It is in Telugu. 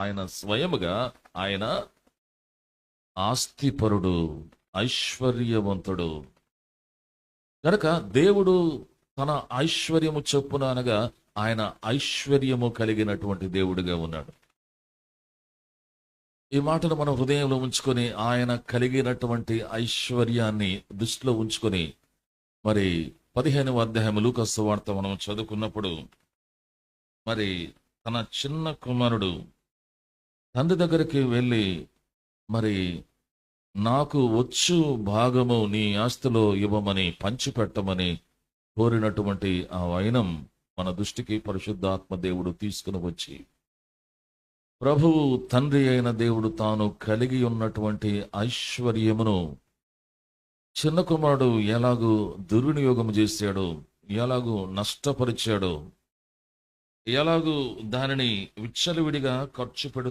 ఆయన స్వయముగా ఆయన ఆస్తిపరుడు ఐశ్వర్యవంతుడు. కనుక దేవుడు తన ఐశ్వర్యము చొప్పున అనగా ఆయన ఐశ్వర్యము కలిగినటువంటి దేవుడిగా ఉన్నాడు. ఈ మాటను మనం హృదయంలో ఉంచుకొని ఆయన కలిగినటువంటి ఐశ్వర్యాన్ని దృష్టిలో ఉంచుకొని మరి పదిహేనవ అధ్యాయము లూకస్ వార్త మనం చదువుకున్నప్పుడు మరి తన చిన్న కుమారుడు తండ్రి దగ్గరికి వెళ్ళి మరి నాకు వచ్చు భాగము నీ ఆస్తిలో ఇవ్వమని పంచిపెట్టమని కోరినటువంటి ఆ వైనం మన దృష్టికి పరిశుద్ధాత్మ దేవుడు తీసుకుని వచ్చి ప్రభువు తండ్రి అయిన దేవుడు తాను కలిగి ఉన్నటువంటి ఐశ్వర్యమును చిన్న కుమారుడు ఎలాగూ దుర్వినియోగం చేశాడో ఎలాగూ నష్టపరిచాడో ఎలాగూ దానిని విచ్చలవిడిగా ఖర్చు పెడు